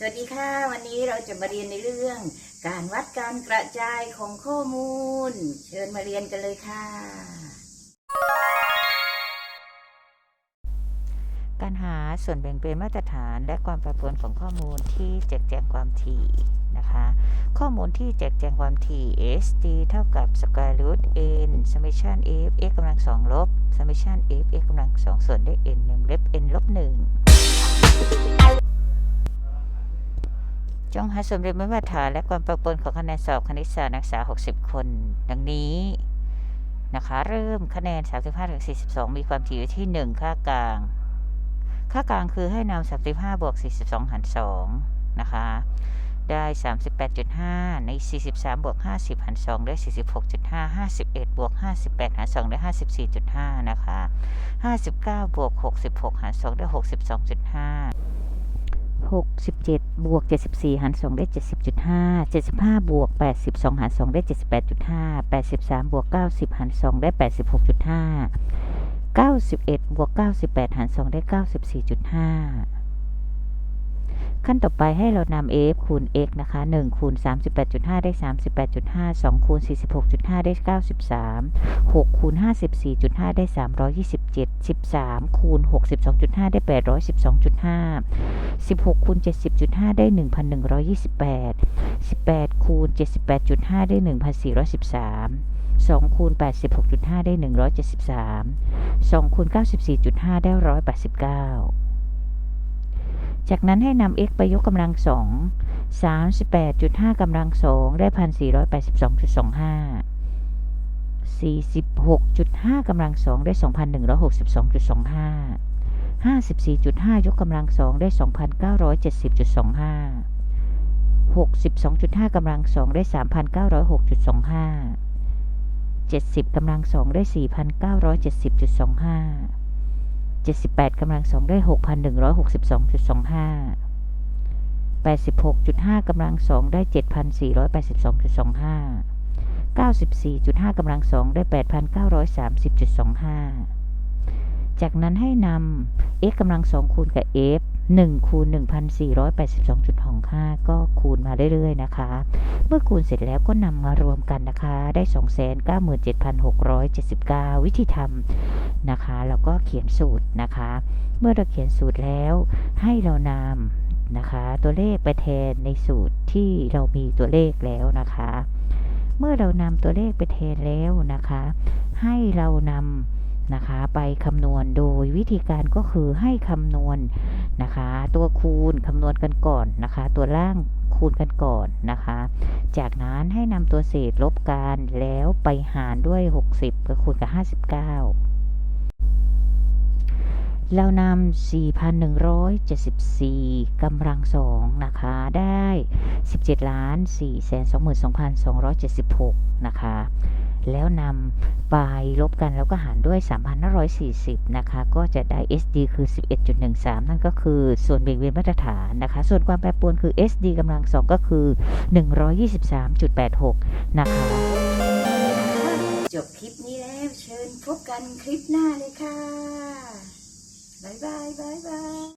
สวัสดีค่ะ วันนี้เราจะมาเรียนในเรื่อง การวัดการกระจายของข้อมูล เชิญมาเรียนกันเลยค่ะ การหาส่วนแบ่งเป็นมาตรฐานและความแปรปรวนของข้อมูลที่แจกแจงความถี่นะคะ ข้อมูลที่แจกแจงความถี่ SD เท่ากับ square root n summation f x กำลังสองลบ summation f x กำลังสองส่วนด้วย n หนึ่งลบ n ลบหนึ่ง จงหาส่วนแบ่งเป็นมาตรฐานและความแปรปรวนของคะแนนสอบคณิตศาสตร์นักศึกษา 60 คน ดังนี้นะคะ เริ่มคะแนน 35-42 มีความถี่อยู่ที่ 1 ค่ากลาง ค่ากลางคือให้นำ35บวก42 หาร 2 นะคะ ได้ 38.5 ใน 43 บวก 50 หาร 2 ได้ 46.5 51 บวก 58 หาร 2 ได้ 54.5 นะคะ 59 บวก 66 หาร 2 ได้ 62.5 6 17 บวก 74 หาร 2 ได้ 70.5 75 บวก 82 หาร 2 ได้ 78.5 83 บวก 90 หาร 2 ได้ 86.5 91 บวก 98 หาร 2 ได้ 94.5 ขั้นต่อไปให้เรานำ f คูณ x นะคะ1คูณ38.5 ได้ 38.5 2คูณ46.5 ได้ 93 6คูณ54.5 ได้ 327 13คูณ62.5 ได้ 812.5 16คูณ70.5 ได้ 1,128 18คูณ78.5 ได้ 1,413 2คูณ86.5 ได้ 173 2คูณ94.5 ได้ 189 จากนั้นให้นำ x ไปยกกำลังสอง38.5กำลังสองได้1,482.25 46.5กำลังสองได้2,162.25 54.5ยกกำลังสองได้2,970.25 62.5กำลังสองได้3,906.25 70กำลังสองได้4,970.25 78กำลังสองได้ 6,162.25 86.5กำลังสองได้ 7,482.25 94.5กำลังสองได้ 8,930.25 จากนั้นให้นำ x กำลังสองคูณกับ f 1คูณ1,482.25 ก็คูณมาเรื่อยๆนะคะ เมื่อคูณเสร็จแล้วก็นำมารวมกันนะคะ ได้ 297,679 วิธีทำ นะคะแล้วก็เขียนสูตรนะคะ เมื่อเราเขียนสูตรแล้วให้เรานำนะคะ ตัวเลขไปแทนในสูตรที่เรามีตัวเลขแล้วนะคะ เมื่อเรานำตัวเลขไปแทนแล้วนะคะ ให้เรานำนะคะไปคำนวณโดยวิธีการก็คือให้คำนวณนะคะ ตัวคูณคำนวณกันก่อนนะคะ ตัวล่างคูณกันก่อนนะคะ จากนั้นให้นำตัวเศษลบกันแล้วไปหารด้วย 60ก็คูณกับ 59 เรานำ 4,174 กำลังสองนะคะ ได้ 17ล้าน422,276 นะคะ แล้วนำไปลบกันแล้วก็หารด้วย 3,540 นะคะ ก็จะได้ SD คือ 11.13 นั่นก็คือส่วนเบี่ยงเบนมาตรฐานนะคะ ส่วนความแปรปรวนคือ SD กำลังสองก็คือ 123.86 นะคะ จบคลิปนี้แล้ว เชิญพบกันคลิปหน้าเลยค่ะ 拜拜拜拜。